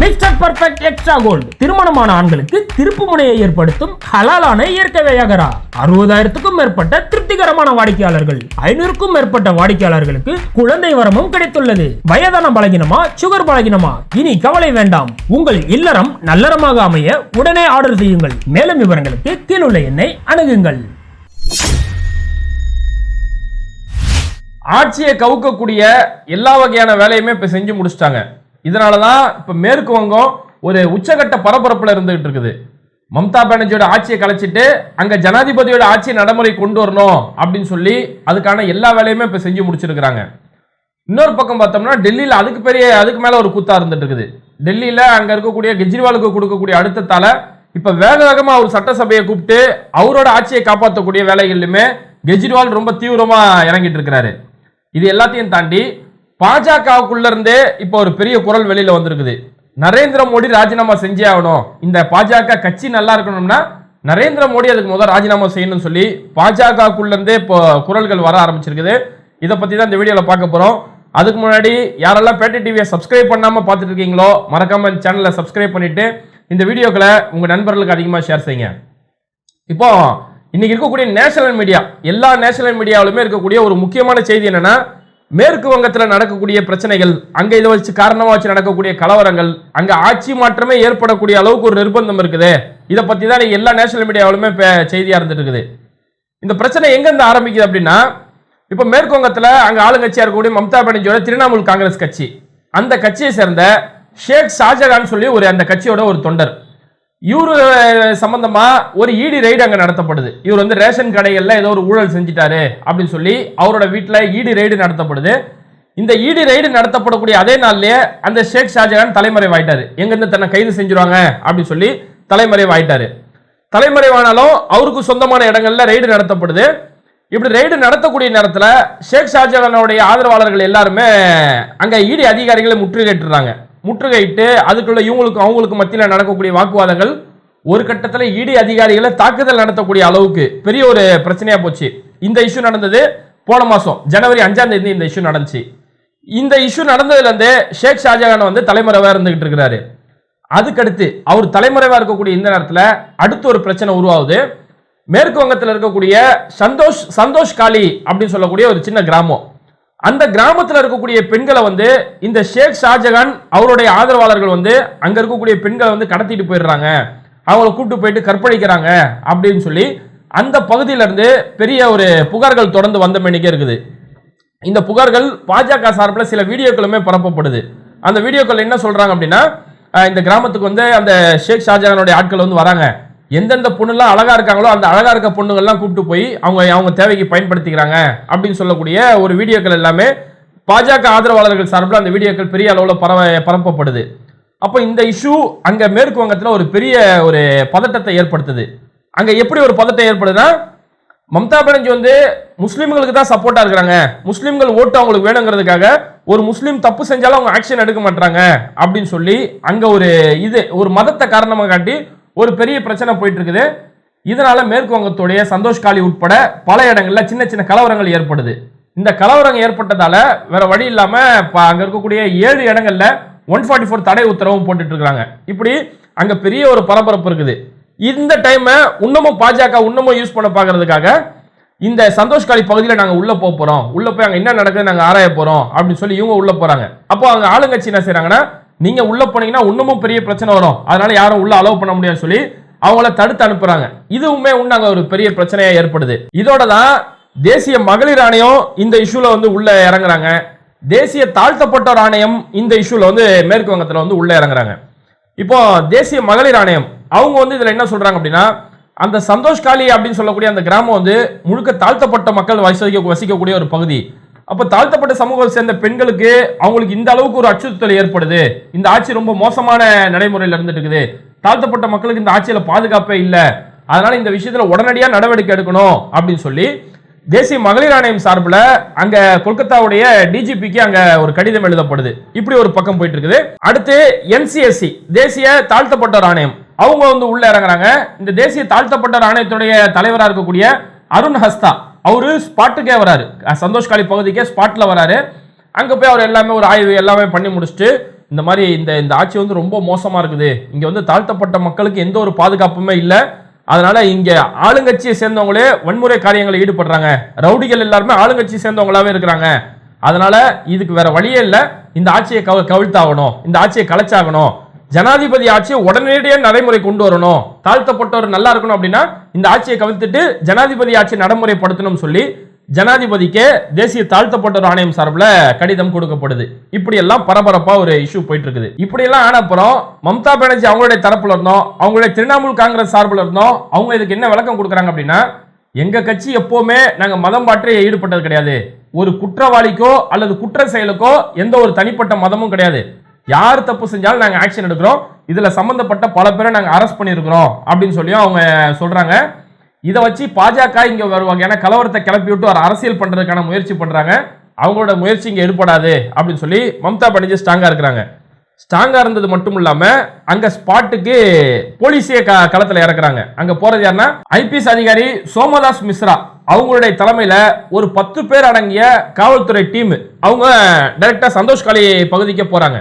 Mister perfect extra gold திருமணமான ஆண்களுக்கு திருப்பு முனையை ஏற்படுத்தும் ஹலாலான இயற்கை வியாகரா. அறுபதாயிரத்துக்கும் மேற்பட்ட திருப்திகரமான வாடிக்கையாளர்கள். ஐநூறுக்கும் மேற்பட்ட வாடிக்கையாளர்களுக்கு குழந்தை வரமும் கிடைத்துள்ளது. வயதான பலகினமா சுகர் பலகினமா? இனி கவலை வேண்டாம். உங்கள் இல்லறம் நல்லறமாக அமைய உடனே ஆர்டர் செய்யுங்கள். மேலும் விவரங்களுக்கு கீழுள்ள எண்ணை அணுகுங்கள். ஆட்சியை கவுக்கக்கூடிய எல்லா வகையான வேலையுமே இப்ப செஞ்சு முடிச்சிட்டாங்க. இதனால தான் இப்போ மேற்கு வங்கம் ஒரு உச்சகட்ட பரபரப்பில் இருந்துகிட்டு இருக்குது. மம்தா பானர்ஜியோட ஆட்சியை கலைச்சிட்டு அங்கே ஜனாதிபதியோட ஆட்சியை நடைமுறை கொண்டு வரணும் அப்படின்னு சொல்லி அதுக்கான எல்லா வேலையுமே இப்போ செஞ்சு முடிச்சிருக்கிறாங்க. இன்னொரு பக்கம் பார்த்தோம்னா டெல்லியில் அதுக்கு பெரிய அதுக்கு மேலே ஒரு கூத்தா இருந்துட்டு இருக்குது. டெல்லியில் அங்கே இருக்கக்கூடிய கெஜ்ரிவாலுக்கு கொடுக்கக்கூடிய அடுத்தத்தால் இப்போ வேக வேகமாக அவர் சட்டசபையை கூப்பிட்டு அவரோட ஆட்சியை காப்பாற்றக்கூடிய வேலைகள்லையுமே கெஜ்ரிவால் ரொம்ப தீவிரமாக இறங்கிட்டு இருக்கிறாரு. இது எல்லாத்தையும் தாண்டி பாஜகவுக்குள்ள இருந்தே இப்போ ஒரு பெரிய குரல் வெளியில வந்திருக்குது. நரேந்திர மோடி ராஜினாமா செஞ்சே ஆகணும். இந்த பாஜக கட்சி நல்லா இருக்கணும்னா நரேந்திர மோடி அதுக்கு முதல் ராஜினாமா செய்யணும்னு சொல்லி பாஜகவுக்குள்ள இருந்தே இப்போ குரல்கள் வர ஆரம்பிச்சிருக்குது. இதை பத்தி தான் இந்த வீடியோல பார்க்க போறோம். அதுக்கு முன்னாடி யாரெல்லாம் பேட்டை டிவியை சப்ஸ்கிரைப் பண்ணாம பார்த்துட்டு இருக்கீங்களோ மறக்காம இந்த சேனலை சப்ஸ்கிரைப் பண்ணிட்டு இந்த வீடியோக்களை உங்க நண்பர்களுக்கு அதிகமாக ஷேர் செய்யுங்க. இப்போ இன்னைக்கு இருக்கக்கூடிய நேஷனல் மீடியா எல்லா நேஷனல் மீடியாவிலுமே இருக்கக்கூடிய ஒரு முக்கியமான செய்தி என்னன்னா மேற்கு வங்கத்தில் நடக்கக்கூடிய பிரச்சனைகள் அங்கே இதை வச்சு காரணமாக வச்சு நடக்கக்கூடிய கலவரங்கள் அங்கே ஆட்சி மாற்றமே ஏற்படக்கூடிய அளவுக்கு ஒரு நிர்பந்தம் இருக்குது. இதை பற்றி தான் எல்லா நேஷனல் மீடியாவிலுமே இப்போ செய்தியாக இருந்துட்டு இருக்குது. இந்த பிரச்சனை எங்கேருந்து ஆரம்பிக்குது அப்படின்னா இப்போ மேற்கு வங்கத்தில் அங்கே ஆளுங்கட்சியாக இருக்கக்கூடிய மம்தா பானர்ஜியோட திரிணாமுல் காங்கிரஸ் கட்சி. அந்த கட்சியை சேர்ந்த ஷேக் ஷாஜகான் சொல்லி ஒரு அந்த கட்சியோட ஒரு தொண்டர். இவரு சம்பந்தமா ஒரு இடி ரைடு அங்க நடத்தப்படுது. இவர் வந்து ரேஷன் கடைகள்ல ஏதோ ஒரு ஊழல் செஞ்சிட்டாரு அப்படின்னு சொல்லி அவரோட வீட்டில் இடி ரைடு நடத்தப்படுது. இந்த இடி ரைடு நடத்தப்படக்கூடிய அதே நாள்லயே அந்த ஷேக் ஷாஜகான் தலைமறைவாயிட்டாரு. எங்கிருந்து தன்னை கைது செஞ்சிருவாங்க அப்படின்னு சொல்லி தலைமறைவாயிட்டாரு. தலைமறைவானாலும் அவருக்கு சொந்தமான இடங்கள்ல ரைடு நடத்தப்படுது. இப்படி ரைடு நடத்தக்கூடிய நேரத்தில் ஷேக் ஷாஜகானுடைய ஆதரவாளர்கள் எல்லாருமே அங்கே இடி அதிகாரிகளை முற்றுகையிட்டுறாங்க முற்றுகையிட்டு அதுக்குள்ள இவங்களுக்கு அவங்களுக்கு மத்தியில் நடக்கக்கூடிய வாக்குவாதங்கள் ஒரு கட்டத்தில் இடி அதிகாரிகளை தாக்குதல் நடத்தக்கூடிய அளவுக்கு பெரிய ஒரு பிரச்சனையா போச்சு. இந்த இஷ்யூ நடந்தது போன மாசம் ஜனவரி அஞ்சாம் தேதி இந்த இஷ்யூ நடந்துச்சு. இந்த இஷ்யூ நடந்ததுலேருந்து ஷேக் ஷாஜகான் வந்து தலைமுறைவாக இருந்துகிட்டு இருக்கிறாரு. அதுக்கடுத்து அவர் தலைமுறைவாக இருக்கக்கூடிய இந்த நேரத்தில் அடுத்து ஒரு பிரச்சனை உருவாகுது. மேற்கு வங்கத்தில் இருக்கக்கூடிய சந்தோஷ் சந்தோஷ் காளி அப்படின்னு சொல்லக்கூடிய ஒரு சின்ன கிராமம். அந்த கிராமத்தில் இருக்கக்கூடிய பெண்களை வந்து இந்த ஷேக் ஷாஜகான் அவருடைய ஆதரவாளர்கள் வந்து அங்க இருக்கக்கூடிய பெண்களை வந்து கடத்திட்டு போயிடுறாங்க. அவங்கள கூப்பிட்டு போயிட்டு கற்பழிக்கிறாங்க அப்படின்னு சொல்லி அந்த பகுதியிலேருந்து பெரிய ஒரு புகார்கள் தொடர்ந்து வந்த மணிக்கே இருக்குது. இந்த புகார்கள் பாஜக சார்பில் சில வீடியோக்களுமே பரப்பப்படுது. அந்த வீடியோக்கள் என்ன சொல்றாங்க அப்படின்னா இந்த கிராமத்துக்கு வந்து அந்த ஷேக் ஷாஜகானுடைய ஆட்கள் வந்து வராங்க. எந்தெந்த பொண்ணுலாம் அழகாக இருக்காங்களோ அந்த அழகாக இருக்க பொண்ணுங்கள்லாம் கூப்பிட்டு போய் அவங்க அவங்க தேவைக்கு பயன்படுத்திக்கிறாங்க அப்படின்னு சொல்லக்கூடிய ஒரு வீடியோக்கள் எல்லாமே பாஜக ஆதரவாளர்கள் சார்பில் அந்த வீடியோக்கள் பெரிய அளவில் பரவ பரப்பப்படுது. அப்போ இந்த இஷ்யூ அங்கே மேற்கு வங்கத்தில் ஒரு பெரிய ஒரு பதட்டத்தை ஏற்படுத்துது. அங்கே எப்படி ஒரு பதட்டம் ஏற்படுதுன்னா மம்தா பானர்ஜி வந்து முஸ்லீம்களுக்கு தான் சப்போர்ட்டாக இருக்கிறாங்க. முஸ்லீம்கள் ஓட்டு அவங்களுக்கு வேணுங்கிறதுக்காக ஒரு முஸ்லீம் தப்பு செஞ்சாலும் அவங்க ஆக்ஷன் எடுக்க மாட்டாங்க அப்படின்னு சொல்லி அங்கே ஒரு இது ஒரு மதத்தை காரணமாக காட்டி ஒரு பெரிய பிரச்சனை போயிட்டு இருக்குது இதனால மேற்கு வங்கத்துடைய சந்தோஷ் காளி உட்பட பல இடங்கள்ல சின்ன சின்ன கலவரங்கள் ஏற்படுது. இந்த கலவரங்கள் ஏற்பட்டதால வேற வழி இல்லாம அங்க இருக்கக்கூடிய ஏழு இடங்கள்ல ஒன் ஃபார்ட்டி ஃபோர் தடை உத்தரவும் போட்டுட்டு இருக்காங்க இப்படி அங்க பெரிய ஒரு பரபரப்பு இருக்குது. இந்த டைம் இன்னமும் பாஜக இன்னமும் யூஸ் பண்ண பார்க்கறதுக்காக இந்த சந்தோஷ் காளி பகுதியில் நாங்கள் உள்ள போக போறோம். உள்ள போய் அங்கே என்ன நடக்குது நாங்கள் ஆராய போறோம் அப்படின்னு சொல்லி இவங்க உள்ள போறாங்க. அப்போ அங்கே ஆளுங்கட்சி என்ன செய்றாங்கன்னா நீங்க உள்ள போனீங்கன்னா இன்னமும் பெரிய பிரச்சனை வரும். அதனால யாரும் உள்ள அலோவ் பண்ண முடியாதுன்னு சொல்லி அவங்கள தடுத்து அனுப்புறாங்க. இதுவுமே உண்டு அங்க ஒரு பெரிய பிரச்சனையா ஏற்படுது. இதோட தான் தேசிய மகளிர் ஆணையம் இந்த இஷ்யூல வந்து உள்ள இறங்குறாங்க. தேசிய தாழ்த்தப்பட்டோர் ஆணையம் இந்த இஷ்யூல வந்து மேற்கு வங்கத்தில் வந்து உள்ள இறங்குறாங்க. இப்போ தேசிய மகளிர் ஆணையம் அவங்க வந்து இதுல என்ன சொல்றாங்க அப்படின்னா அந்த சந்தோஷ் காளி அப்படின்னு சொல்லக்கூடிய அந்த கிராமம் வந்து முழுக்க தாழ்த்தப்பட்ட மக்கள் வசிக்க வசிக்கக்கூடிய ஒரு பகுதி. அப்போ தாழ்த்தப்பட்ட சமூகத்தை சேர்ந்த பெண்களுக்கு அவங்களுக்கு இந்த அளவுக்கு ஒரு அச்சுறுத்தல் ஏற்படுது. இந்த ஆட்சி ரொம்ப மோசமான நடைமுறையில் இருந்துட்டு இருக்குது தாழ்த்தப்பட்ட மக்களுக்கு இந்த ஆட்சியில் பாதுகாப்பே இல்லை. அதனால இந்த விஷயத்தில் உடனடியாக நடவடிக்கை எடுக்கணும் அப்படின்னு சொல்லி தேசிய மகளிர் ஆணையம் சார்பில் அங்க கொல்கத்தாவுடைய டிஜிபிக்கு அங்க ஒரு கடிதம் எழுதப்படுது. இப்படி ஒரு பக்கம் போயிட்டு இருக்குது அடுத்து என்சிஎஸ்சி தேசிய தாழ்த்தப்பட்டோர் ஆணையம். அவங்க வந்து உள்ள இறங்குறாங்க. இந்த தேசிய தாழ்த்தப்பட்டோர் ஆணையத்துடைய தலைவராக இருக்கக்கூடிய அருண் ஹஸ்தா. அவரு ஸ்பாட்டுக்கே வராரு. அஹ் சந்தோஷ் பகுதிக்கே ஸ்பாட்டில் வராரு. அங்கே போய் அவர் எல்லாமே ஒரு ஆய்வு எல்லாமே பண்ணி முடிச்சுட்டு இந்த மாதிரி இந்த இந்த ஆட்சி வந்து ரொம்ப மோசமாக இருக்குது. இங்கே வந்து தாழ்த்தப்பட்ட மக்களுக்கு எந்த ஒரு பாதுகாப்புமே இல்லை. அதனால இங்கே ஆளுங்கட்சியை சேர்ந்தவங்களே வன்முறை காரியங்களில் ஈடுபடுறாங்க. ரவுடிகள் எல்லாருமே ஆளுங்கட்சியை சேர்ந்தவங்களாவே இருக்கிறாங்க. அதனால இதுக்கு வேற வழியே இல்லை. இந்த ஆட்சியை கவ கவிழ்த்தாகணும். இந்த ஆட்சியை கலைச்சாகணும். ஜனாதிபதி ஆட்சியை உடனடியாக நடைமுறை கொண்டு வரணும். தாழ்த்தப்பட்டவர் நல்லா இருக்கணும் அப்படின்னா இந்த ஆட்சியை கவிழ்த்துட்டு ஜனாதிபதி ஆட்சி நடைமுறைப்படுத்தணும்னு சொல்லி ஜனாதிபதிக்கே தேசிய தாழ்த்தப்பட்டோர் ஆணையம் சார்பில் கடிதம் கொடுக்கப்படுது. இப்படி எல்லாம் பரபரப்பா ஒரு இஷ்யூ போயிட்டு இருக்குது இப்படி எல்லாம் ஆன அப்புறம் மம்தா பானர்ஜி அவங்களுடைய தரப்புல இருந்தோம் அவங்களுடைய திரிணாமுல் காங்கிரஸ் சார்பில் இருந்தோம் அவங்க இதுக்கு என்ன விளக்கம் கொடுக்குறாங்க அப்படின்னா எங்க கட்சி எப்பவுமே நாங்க மதம் மாற்றி ஈடுபட்டது கிடையாது. ஒரு குற்றவாளிக்கோ அல்லது குற்ற செயலுக்கோ எந்த ஒரு தனிப்பட்ட மதமும் கிடையாது. யார் தப்பு செஞ்சாலும் நாங்கள் ஆக்ஷன் எடுக்கிறோம். இதில் சம்மந்தப்பட்ட பல பேரை நாங்கள் அரெஸ்ட் பண்ணியிருக்கிறோம் அப்படின்னு சொல்லியும் அவங்க சொல்கிறாங்க இதை வச்சு பாஜக இங்கே வருவாங்க ஏன்னா கலவரத்தை கிளப்பி விட்டு ஒரு அரசியல் பண்ணுறதுக்கான முயற்சி பண்ணுறாங்க அவங்களோட முயற்சி இங்கே ஏற்படாது அப்படின்னு சொல்லி மம்தா பானர்ஜி ஸ்ட்ராங்காக இருக்கிறாங்க. ஸ்ட்ராங்காக இருந்தது மட்டும் இல்லாமல் அங்கே ஸ்பாட்டுக்கு போலீஸே க களத்தில் இறக்குறாங்க. அங்கே போகிறது யாருன்னா ஐபிஎஸ் அதிகாரி சோமதாஸ் மிஸ்ரா. அவங்களுடைய தலைமையில் ஒரு பத்து பேர் அடங்கிய காவல்துறை டீம். அவங்க டைரக்டா சந்தோஷ் காலி பகுதிக்கு போகிறாங்க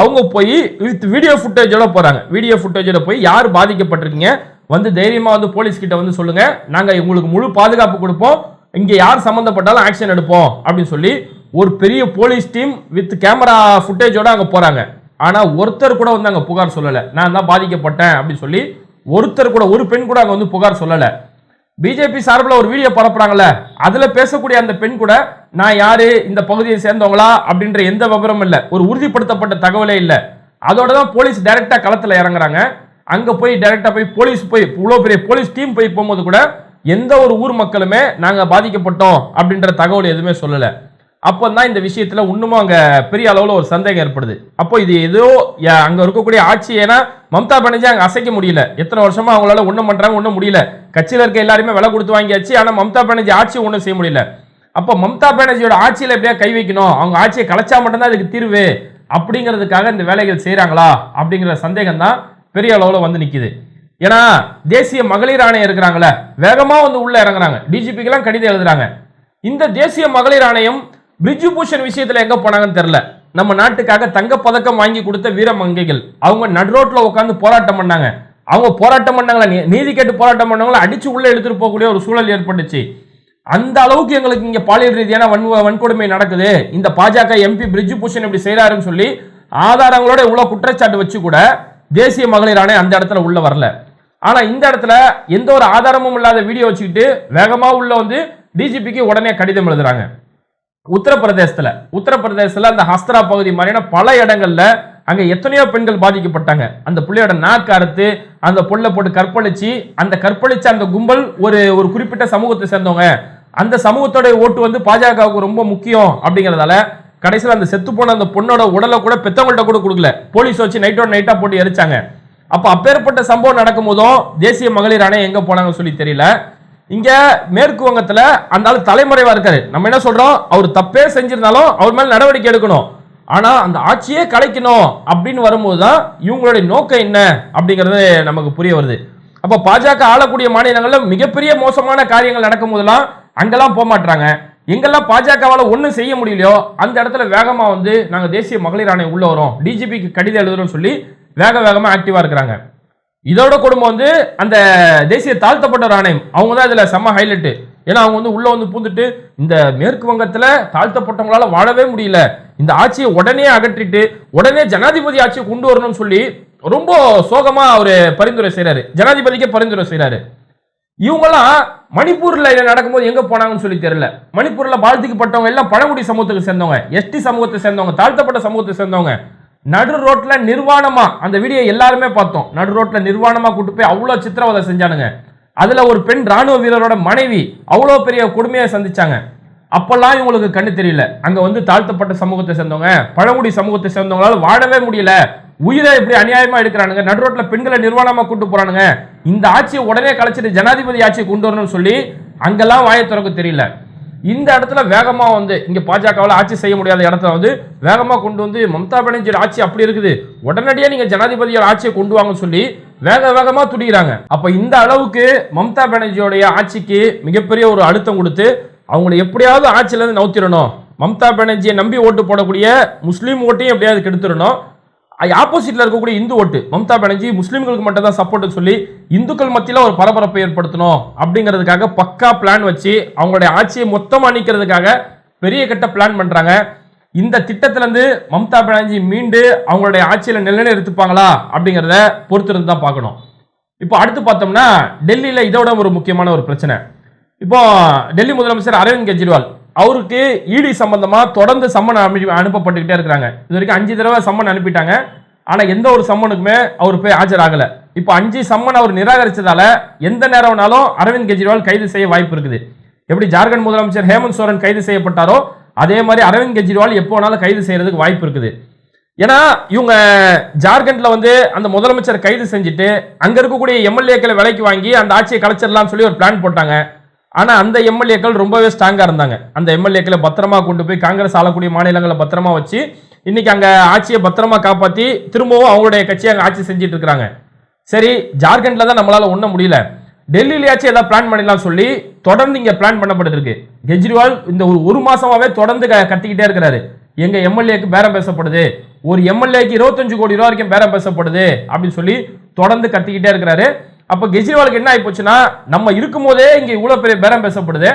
அவங்க போய் வித் வீடியோ ஃபுட்டேஜோட போறாங்க. வீடியோ ஃபுட்டேஜோட போய் யார் பாதிக்கப்பட்டிருக்கீங்க? வந்து தைரியமா வந்து போலீஸ் கிட்ட வந்து சொல்லுங்க. நாங்க உங்களுக்கு முழு பாதுகாப்பு கொடுப்போம். இங்க யார் சம்பந்தப்பட்டாலும் ஆக்ஷன் எடுப்போம் அப்படின்னு சொல்லி ஒரு பெரிய போலீஸ் டீம் வித் கேமரா ஃபுட்டேஜோட அங்க போறாங்க. ஆனா ஒருத்தர் கூட வந்து அங்க புகார் சொல்லல. நான் தான் பாதிக்கப்பட்டேன் அப்படின்னு சொல்லி ஒருத்தர் கூட ஒரு பெண் கூட அங்க வந்து புகார் சொல்லல. பிஜேபி சார்பில் ஒரு வீடியோ பரப்புறாங்கல்ல அதுல பேசக்கூடிய அந்த பெண் கூட நான் யாரு? இந்த பகுதியை சேர்ந்தவங்களா? அப்படின்ற எந்த விவரமும் இல்லை. ஒரு உறுதிப்படுத்தப்பட்ட தகவலே இல்லை. அதோட தான் போலீஸ் டைரக்டா களத்தில் இறங்குறாங்க. அங்க போய் டைரக்டா போய் போலீஸ் போய் இவ்வளோ பெரிய போலீஸ் டீம் போய் போகும்போது கூட எந்த ஒரு ஊர் மக்களுமே நாங்கள் பாதிக்கப்பட்டோம் அப்படின்ற தகவல் எதுவுமே சொல்லலை. அப்போ தான் இந்த விஷயத்துல இன்னமும் அங்க பெரிய அளவில் ஒரு சந்தேகம் ஏற்படுது. அப்போ இது ஏதோ ய- அங்க இருக்கக்கூடிய ஆட்சி ஏன்னா மம்தா பானர்ஜி அங்கே அசைக்க முடியல. எத்தனை வருஷமா அவங்களால ஒன்றும் பண்றாங்க ஒன்றும் முடியல. கட்சியில் இருக்க எல்லாருமே விலை கொடுத்து வாங்கியாச்சு ஆனால் மம்தா பானர்ஜி ஆட்சி ஒன்றும் செய்ய முடியல. அப்போ மம்தா பானர்ஜியோட ஆட்சியில் எப்படியா கை வைக்கணும்? அவங்க ஆட்சியை கலைச்சா மட்டும்தான் அதுக்கு தீர்வு. அப்படிங்கிறதுக்காக இந்த வேலைகள் செய்கிறாங்களா அப்படிங்கிற சந்தேகம் தான் பெரிய அளவில் வந்து நிற்கிது ஏன்னா தேசிய மகளிர் ஆணையம் இருக்கிறாங்களே வேகமாக வந்து உள்ளே இறங்குறாங்க. டிஜிபிக்கெல்லாம் கடிதம் எழுதுறாங்க. இந்த தேசிய மகளிர் ஆணையம் பிரிஜு பூஷன் விஷயத்தில் எங்கே போனாங்கன்னு தெரில நம்ம நாட்டுக்காக தங்க பதக்கம் வாங்கி கொடுத்த வீர மங்கைகள். அவங்க நடுரோட்டில் உட்காந்து போராட்டம் பண்ணாங்க. அவங்க போராட்டம் பண்ணாங்களா? நீ- நீதி கேட்டு போராட்டம் பண்ணவங்கள அடிச்சு உள்ள எடுத்துட்டு போகக்கூடிய ஒரு சூழல் ஏற்பட்டுச்சு. அந்த அளவுக்கு எங்களுக்கு இங்க பாலியல் ரீதியான வன் வன்கொடுமை நடக்குது. இந்த பாஜக எம்பி பிரிஜு பூஷன் இப்படி செய்யறாருன்னு சொல்லி ஆதாரங்களோட இவ்வளவு குற்றச்சாட்டு வச்சு கூட தேசிய மகளிர் ஆணையம் அந்த இடத்துல உள்ள வரல. ஆனா இந்த இடத்துல எந்த ஒரு ஆதாரமும் இல்லாத வீடியோ வச்சுக்கிட்டு வேகமா உள்ள வந்து டிஜிபிக்கு உடனே கடிதம் எழுதுறாங்க. உத்தரப்பிரதேசத்துல உத்தரப்பிரதேசத்துல அந்த ஹஸ்தரா பகுதி மாதிரியான பல இடங்கள்ல அங்க எத்தனையோ பெண்கள் பாதிக்கப்பட்டாங்க. அந்த பிள்ளையோட நாக்கு அறுத்து அந்த புல்லை போட்டு கற்பழிச்சு அந்த கற்பழிச்ச அந்த கும்பல் ஒரு ஒரு குறிப்பிட்ட சமூகத்தை சேர்ந்தவங்க. அந்த சமூகத்தோட ஓட்டு வந்து பாஜகவுக்கு ரொம்ப முக்கியம் அப்படிங்கிறதால கடைசியில் அந்த செத்து போன அந்த பொண்ணோட உடலை கூட பெத்தவங்கள்ட்ட கூட கொடுக்கல. போலீஸ் வச்சு நைட்டோட நைட்டா போட்டு எரிச்சாங்க. அப்ப அப்பேற்பட்ட சம்பவம் நடக்கும் போதும் தேசிய மகளிர் ஆணையம் எங்க போனாங்கன்னு சொல்லி தெரியல. இங்க மேற்கு வங்கத்துல அந்த ஆள் தலைமறைவா இருக்காரு. நம்ம என்ன சொல்றோம்? அவர் தப்பே செஞ்சிருந்தாலும் அவர் மேல நடவடிக்கை எடுக்கணும். ஆனா அந்த ஆட்சியே கலைக்கணும் அப்படின்னு வரும்போது தான் இவங்களுடைய நோக்கம் என்ன அப்படிங்கிறது நமக்கு புரிய வருது. அப்ப பாஜக ஆளக்கூடிய மாநிலங்கள்ல மிகப்பெரிய மோசமான காரியங்கள் நடக்கும் போதெல்லாம் அங்கெல்லாம் போக மாட்டாங்க எங்கெல்லாம் பாஜகவால ஒன்றும் செய்ய முடியலையோ அந்த இடத்துல வேகமா வந்து நாங்க தேசிய மகளிர் ஆணையம் உள்ள வரோம். டிஜிபிக்கு கடிதம் எழுதுறோம்னு சொல்லி வேக வேகமா ஆக்டிவா இருக்கிறாங்க. இதோட குடும்பம் வந்து அந்த தேசிய தாழ்த்தப்பட்ட ஆணையம் அவங்க தான் இதில் செம்ம ஹைலைட் ஏன்னா அவங்க வந்து உள்ளே வந்து பூந்துட்டு இந்த மேற்கு வங்கத்தில் தாழ்த்தப்பட்டவங்களால வாழவே முடியல. இந்த ஆட்சியை உடனே அகற்றிட்டு உடனே ஜனாதிபதி ஆட்சியை கொண்டு வரணும்னு சொல்லி ரொம்ப சோகமாக அவர் பரிந்துரை செய்கிறாரு ஜனாதிபதிக்கே பரிந்துரை செய்கிறாரு இவங்கெல்லாம் மணிப்பூரில் என்ன நடக்கும்போது எங்கே போனாங்கன்னு சொல்லி தெரியல. மணிப்பூரில் பாதிக்கப்பட்டவங்க எல்லாம் பழங்குடி சமூகத்துக்கு சேர்ந்தவங்க எஸ்டி சமூகத்தை சேர்ந்தவங்க தாழ்த்தப்பட்ட சமூகத்தை சேர்ந்தவங்க. நடு ரோட்ல நிர்வாணமா அந்த வீடியோ எல்லாருமே பார்த்தோம். நடு ரோட்ல நிர்வாணமா கூட்டு போய் அவ்வளோ சித்திரவதை செஞ்சானுங்க. அதுல ஒரு பெண் ராணுவ வீரரோட மனைவி அவ்வளோ பெரிய கொடுமையை சந்திச்சாங்க. அப்பெல்லாம் இவங்களுக்கு கண்ணு தெரியல. அங்க வந்து தாழ்த்தப்பட்ட சமூகத்தை சேர்ந்தவங்க பழங்குடி சமூகத்தை சேர்ந்தவங்களால வாழவே முடியல. உயிரை இப்படி அநியாயமா எடுக்கிறானுங்க. நடு ரோட்ல பெண்களை நிர்வாணமா கூட்டு போறானுங்க. இந்த ஆட்சியை உடனே கலைச்சிட்டு ஜனாதிபதி ஆட்சியை கொண்டு வரணும்னு சொல்லி அங்கெல்லாம் வாயை திறக்க தெரியல. இந்த இடத்துல வேகமாக வந்து இங்கே பாஜகவில் ஆட்சி செய்ய முடியாத இடத்துல வந்து வேகமாக கொண்டு வந்து மம்தா பானர்ஜியோட ஆட்சி அப்படி இருக்குது. உடனடியாக நீங்கள் ஜனாதிபதியோட ஆட்சியை கொண்டு வாங்கன்னு சொல்லி வேக வேகமாக துடிக்கிறாங்க. அப்போ இந்த அளவுக்கு மம்தா பானர்ஜியோடைய ஆட்சிக்கு மிகப்பெரிய ஒரு அழுத்தம் கொடுத்து அவங்களை எப்படியாவது ஆட்சியிலேருந்து நவுத்திடணும். மம்தா பானர்ஜியை நம்பி ஓட்டு போடக்கூடிய முஸ்லீம் ஓட்டையும் எப்படியாவது கெடுத்துடணும். ஆப்போசிட்ல இருக்கக்கூடிய இந்து ஓட்டு மம்தா பானர்ஜி முஸ்லீம்களுக்கு மட்டும் தான் சப்போர்ட் சொல்லி இந்துக்கள் மத்தியில் ஒரு பரபரப்பை ஏற்படுத்தணும் அப்படிங்கிறதுக்காக பக்கா பிளான் வச்சு அவங்களுடைய ஆட்சியை மொத்தமாக நிற்கிறதுக்காக பெரிய கட்ட பிளான் பண்ணுறாங்க இந்த திட்டத்திலேருந்து மம்தா பானர்ஜி மீண்டு அவங்களுடைய ஆட்சியில நிலைநிறுத்திப்பாங்களா அப்படிங்கிறத பொறுத்திருந்து தான் பார்க்கணும். இப்போ அடுத்து பார்த்தோம்னா டெல்லியில் இதோட ஒரு முக்கியமான ஒரு பிரச்சனை. இப்போ டெல்லி முதலமைச்சர் அரவிந்த் கெஜ்ரிவால் அவருக்கு இடி சம்பந்தமா தொடர்ந்து சம்மன் அனுப்பி அனுப்பப்பட்டுக்கிட்டே இருக்கிறாங்க. இது வரைக்கும் அஞ்சு தடவை சம்மன் அனுப்பிட்டாங்க. ஆனா எந்த ஒரு சம்மனுக்குமே அவர் போய் ஆஜராகல. இப்போ அஞ்சு சம்மன் அவர் நிராகரிச்சதால எந்த நேரம் வேணாலும் அரவிந்த் கெஜ்ரிவால் கைது செய்ய வாய்ப்பு இருக்குது. எப்படி ஜார்க்கண்ட் முதலமைச்சர் ஹேமந்த் சோரன் கைது செய்யப்பட்டாரோ அதே மாதிரி அரவிந்த் கெஜ்ரிவால் எப்போ வேணாலும் கைது செய்யறதுக்கு வாய்ப்பு இருக்குது. ஏன்னா இவங்க ஜார்க்கண்ட்ல வந்து அந்த முதலமைச்சர் கைது செஞ்சுட்டு அங்க இருக்கக்கூடிய எம்எல்ஏக்களை விலைக்கு வாங்கி அந்த ஆட்சியை கலைச்சிடலாம்னு சொல்லி ஒரு பிளான் போட்டாங்க. ஆனால் அந்த எம்எல்ஏக்கள் ரொம்பவே ஸ்ட்ராங்காக இருந்தாங்க. அந்த எம்எல்ஏக்களை பத்திரமா கொண்டு போய் காங்கிரஸ் ஆளக்கூடிய மாநிலங்களை பத்திரமா வச்சு இன்னைக்கு அங்கே ஆட்சியை பத்திரமா காப்பாற்றி திரும்பவும் அவங்களுடைய கட்சியை அங்கே ஆட்சி செஞ்சுட்டு இருக்கிறாங்க. சரி ஜார்க்கண்ட்ல தான் நம்மளால ஒண்ண முடியல. டெல்லியிலேயாச்சும் ஏதாவது பிளான் பண்ணிடலாம் சொல்லி தொடர்ந்து இங்கே பிளான் பண்ணப்பட்டு இருக்கு. கெஜ்ரிவால் இந்த ஒரு ஒரு மாசமாவே தொடர்ந்து க- கத்திக்கிட்டே இருக்கிறாரு. எங்க எம்எல்ஏக்கு பேரம் பேசப்படுது. ஒரு எம்எல்ஏக்கு இருபத்தஞ்சு கோடி ரூபா வரைக்கும் பேரம் பேசப்படுது அப்படின்னு சொல்லி தொடர்ந்து கத்திக்கிட்டே இருக்கிறாரு. அப்போ கெஜ்ரிவாலுக்கு என்ன ஆகிப்போச்சுன்னா நம்ம இருக்கும்போதே இங்கே இவ்வளோ பெரிய பேரம் பேசப்படுது.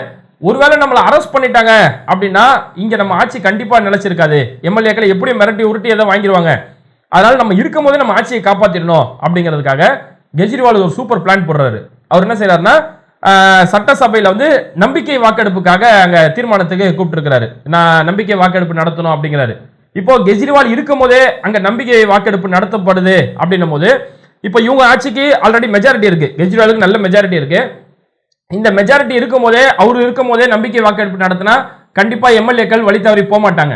ஒருவேளை நம்மளை அரெஸ்ட் பண்ணிட்டாங்க அப்படின்னா இங்கே நம்ம ஆட்சி கண்டிப்பாக நிலச்சிருக்காது. எம்எல்ஏக்களை எப்படி மிரட்டி உருட்டி எதை வாங்கிடுவாங்க அதனால் நம்ம இருக்கும் போதே நம்ம ஆட்சியை காப்பாற்றிடணும் அப்படிங்கிறதுக்காக கெஜ்ரிவால் ஒரு சூப்பர் பிளான் போடுறாரு. அவர் என்ன செய்கிறாருன்னா சட்டசபையில் வந்து நம்பிக்கை வாக்கெடுப்புக்காக அங்கே தீர்மானத்துக்கு கூப்பிட்டுருக்கிறாரு. நான் நம்பிக்கை வாக்கெடுப்பு நடத்தணும் அப்படிங்கிறாரு. இப்போ கெஜ்ரிவால் இருக்கும் போதே அங்கே நம்பிக்கை வாக்கெடுப்பு நடத்தப்படுது அப்படின்னும் போது இப்போ இவங்க ஆட்சிக்கு ஆல்ரெடி மெஜாரிட்டி இருக்கு. கெஜ்ரிவாலுக்கு நல்ல மெஜாரிட்டி இருக்கு. இந்த மெஜாரிட்டி இருக்கும் போதே அவர் இருக்கும் போதே நம்பிக்கை வாக்கெடுப்பு நடத்தினா கண்டிப்பா எம்எல்ஏக்கள் வழி தவறி போக மாட்டாங்க.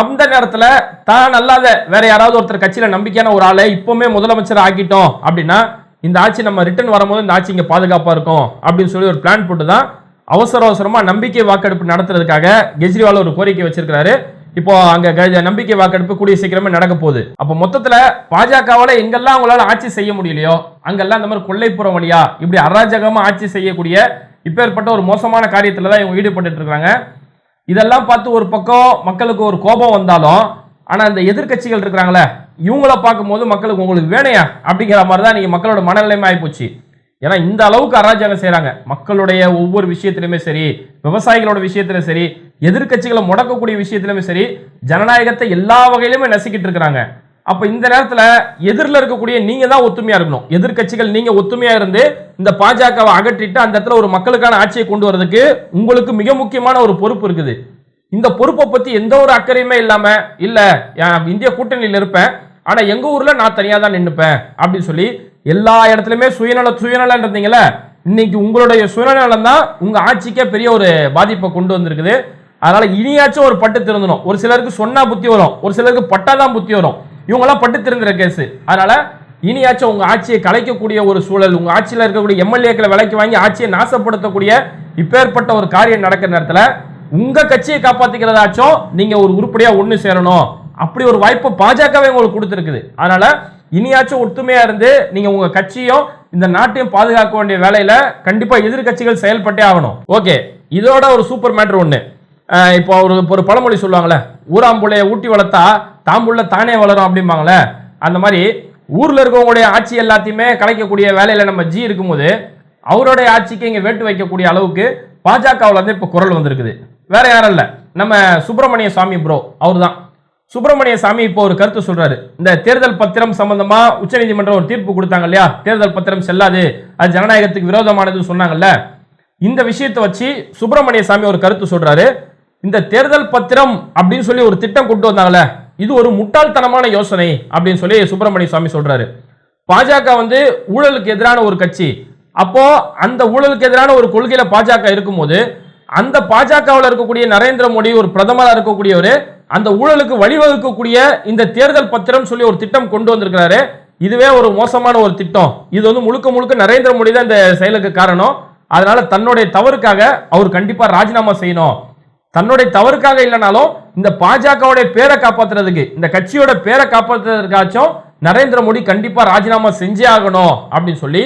அந்த நேரத்தில் தான் அல்லாத வேற யாராவது ஒருத்தர் கட்சியில நம்பிக்கையான ஒரு ஆளை இப்பவுமே முதலமைச்சர் ஆக்கிட்டோம் அப்படின்னா இந்த ஆட்சி நம்ம ரிட்டர்ன் வரும்போது இந்த ஆட்சி இங்க பாதுகாப்பா இருக்கும் அப்படின்னு சொல்லி ஒரு பிளான் போட்டு தான் அவசர அவசரமா நம்பிக்கை வாக்கெடுப்பு நடத்துறதுக்காக கெஜ்ரிவால் ஒரு கோரிக்கை வச்சிருக்கிறாரு. இப்போ அங்க க- நம்பிக்கை வாக்கெடுப்பு கூடிய சீக்கிரமே நடக்க போகுது. அப்ப மொத்தத்துல பாஜகவால எங்கெல்லாம் அவங்களால ஆட்சி செய்ய முடியலையோ அங்கெல்லாம் இந்த மாதிரி கொள்ளைப்புறம் வழியா இப்படி அராஜகமா ஆட்சி செய்யக்கூடிய இப்பேற்பட்ட ஒரு மோசமான காரியத்துல தான் இவங்க ஈடுபட்டு இருக்காங்க. இதெல்லாம் பார்த்து ஒரு பக்கம் மக்களுக்கு ஒரு கோபம் வந்தாலும் ஆனா இந்த எதிர்க்கட்சிகள் இருக்கிறாங்களே இவங்கள பார்க்கும்போது மக்களுக்கு உங்களுக்கு வேணையா? அப்படிங்கிற மாதிரி தான் நீங்க மக்களோட மனநிலைமை ஆயிப்போச்சு. ஏன்னா இந்த அளவுக்கு அராஜகம் செய்கிறாங்க மக்களுடைய ஒவ்வொரு விஷயத்திலுமே சரி விவசாயிகளோட விஷயத்திலும் சரி எதிர்க்கட்சிகளை முடக்கக்கூடிய விஷயத்திலுமே சரி ஜனநாயகத்தை எல்லா வகையிலுமே நசுக்கிட்டு இருக்கிறாங்க. அப்ப இந்த நேரத்துல எதிரில் இருக்கக்கூடிய நீங்க தான் ஒத்துமையா இருக்கணும். எதிர்க்கட்சிகள் நீங்க ஒத்துமையா இருந்து இந்த பாஜகவை அகற்றிட்டு அந்த இடத்துல ஒரு மக்களுக்கான ஆட்சியை கொண்டு வரதுக்கு உங்களுக்கு மிக முக்கியமான ஒரு பொறுப்பு இருக்குது. இந்த பொறுப்பை பத்தி எந்த ஒரு அக்கறையுமே இல்லாம இல்ல இந்திய கூட்டணியில் இருப்பேன் ஆனா எங்க ஊர்ல நான் தனியா தான் நின்னுப்பேன் அப்படின்னு சொல்லி எல்லா இடத்துலையுமே சுயநல சுயநலம் இருந்தீங்கல்ல இன்னைக்கு உங்களுடைய சுயநலம் தான் உங்க ஆட்சிக்கே பெரிய ஒரு பாதிப்பை கொண்டு வந்திருக்குது. அதனால இனியாச்சும் ஒரு பட்டு திருந்தணும். ஒரு சிலருக்கு சொன்னா புத்தி வரும். ஒரு சிலருக்கு பட்டாதான் புத்தி வரும். இவங்கெல்லாம் பட்டு திருந்துற கேஸ் அதனால இனியாச்சும் உங்க ஆட்சியை கலைக்கக்கூடிய ஒரு சூழல் உங்க ஆட்சியில் இருக்கக்கூடிய எம்எல்ஏக்களை விலைக்கு வாங்கி ஆட்சியை நாசப்படுத்தக்கூடிய இப்பேற்பட்ட ஒரு காரியம் நடக்கிற நேரத்தில் உங்க கட்சியை காப்பாத்திக்கிறதாச்சும் நீங்க ஒரு உருப்படியா ஒன்று சேரணும். அப்படி ஒரு வாய்ப்பு பாஜகவே உங்களுக்கு கொடுத்துருக்குது. அதனால இனியாச்சும் ஒற்றுமையாக இருந்து நீங்க உங்க கட்சியும் இந்த நாட்டையும் பாதுகாக்க வேண்டிய வேலையில கண்டிப்பா எதிர்க்கட்சிகள் செயல்பட்டே ஆகணும். ஓகே இதோட ஒரு சூப்பர் மேட்ரு ஒண்ணு. இப்போ ஒரு ஒரு பழமொழி சொல்லுவாங்களே ஊராம்புள்ளைய ஊட்டி வளர்த்தா தாம்புள்ள தானே வளரும் அப்படிம்பாங்களே அந்த மாதிரி ஊர்ல இருக்கவங்களுடைய ஆட்சி எல்லாத்தையுமே கலைக்கக்கூடிய வேலையில நம்ம ஜி இருக்கும்போது அவருடைய ஆட்சிக்கு இங்க வேட்டு வைக்கக்கூடிய அளவுக்கு பாஜகவுல இருந்து இப்போ குரல் வந்திருக்குது. வேற யாரும் இல்ல. நம்ம சுப்பிரமணிய சாமி ப்ரோ அவர்தான். சுப்பிரமணிய சாமி இப்போ ஒரு கருத்து சொல்றாரு. இந்த தேர்தல் பத்திரம் சம்பந்தமா உச்சநீதிமன்றம் ஒரு தீர்ப்பு கொடுத்தாங்க இல்லையா? தேர்தல் பத்திரம் செல்லாது. அது ஜனநாயகத்துக்கு விரோதமானதுன்னு சொன்னாங்கல்ல. இந்த விஷயத்தை வச்சு சுப்பிரமணிய சாமி ஒரு கருத்து சொல்றாரு. இந்த தேர்தல் பத்திரம் அப்படின்னு சொல்லி ஒரு திட்டம் கொண்டு வந்தாங்கல்ல. இது ஒரு முட்டாள்தனமான யோசனை அப்படின்னு சொல்லி சுப்பிரமணிய சாமி சொல்றாரு. பாஜக வந்து ஊழலுக்கு எதிரான ஒரு கட்சி. அப்போ அந்த ஊழலுக்கு எதிரான ஒரு கொள்கையில பாஜக இருக்கும்போது அந்த பாஜகவில் இருக்கக்கூடிய நரேந்திர மோடி ஒரு பிரதமராக இருக்கக்கூடியவர் அந்த ஊழலுக்கு வழிவகுக்கக்கூடிய இந்த தேர்தல் பத்திரம் சொல்லி ஒரு திட்டம் கொண்டு வந்திருக்கிறாரு. இதுவே ஒரு மோசமான ஒரு திட்டம். இது வந்து முழுக்க முழுக்க நரேந்திர மோடி தான் இந்த செயலுக்கு காரணம். அதனால தன்னுடைய தவறுக்காக அவர் கண்டிப்பா ராஜினாமா செய்யணும். தன்னுடைய தவறுக்காக இல்லைனாலும் இந்த பாஜகவுடைய பேரை காப்பாத்துறதுக்கு இந்த கட்சியோட பேரை காப்பாத்துறதுக்காச்சும் நரேந்திர மோடி கண்டிப்பா ராஜினாமா செஞ்சே ஆகணும் அப்படின்னு சொல்லி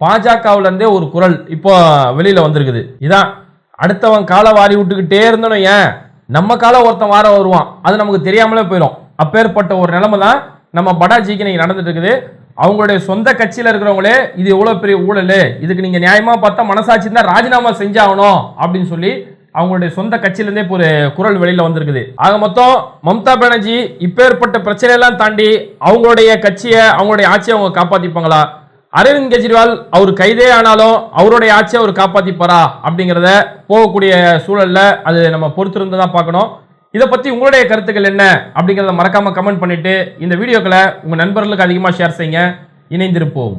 பாஜகவுல இருந்தே ஒரு குரல் இப்போ வெளியில வந்திருக்குது. இதான். அடுத்தவன் காலை வாரி விட்டுக்கிட்டே இருந்தனும் ஏன்? நம்ம கால ஒருத்தன் வார வருவான். அது நமக்கு தெரியாமலே போயிடும். அப்பேற்பட்ட ஒரு நிலைமை தான் நம்ம படாஜிக்கு இன்னைக்கு நடந்துட்டு இருக்குது. அவங்களுடைய சொந்த கட்சியில் இருக்கிறவங்களே இது எவ்வளோ பெரிய ஊழல்? இதுக்கு நீங்கள் நியாயமாக பார்த்தா மனசாட்சி தான் ராஜினாமா செஞ்சாகணும் அப்படின்னு சொல்லி அவங்களுடைய சொந்த கட்சியிலேருந்தே ஒரு குரல் வெளியில் வந்திருக்குது. ஆக மொத்தம் மம்தா பானர்ஜி இப்பேற்பட்ட பிரச்சனையெல்லாம் தாண்டி அவங்களுடைய கட்சியை அவங்களுடைய ஆட்சியை அவங்க காப்பாற்றிப்பாங்களா அரவிந்த் கெஜ்ரிவால் அவர் கைதே ஆனாலும் அவருடைய ஆட்சியை அவர் காப்பாற்றிப்பாரா அப்படிங்கிறத போகக்கூடிய சூழல்ல அது நம்ம பொறுத்திருந்து தான் பார்க்கணும். இதை பற்றி உங்களுடைய கருத்துக்கள் என்ன அப்படிங்கிறத மறக்காமல் கமெண்ட் பண்ணிவிட்டு இந்த வீடியோக்களை உங்கள் நண்பர்களுக்கு அதிகமாக ஷேர் செய்யுங்க. இணைந்திருப்போம்.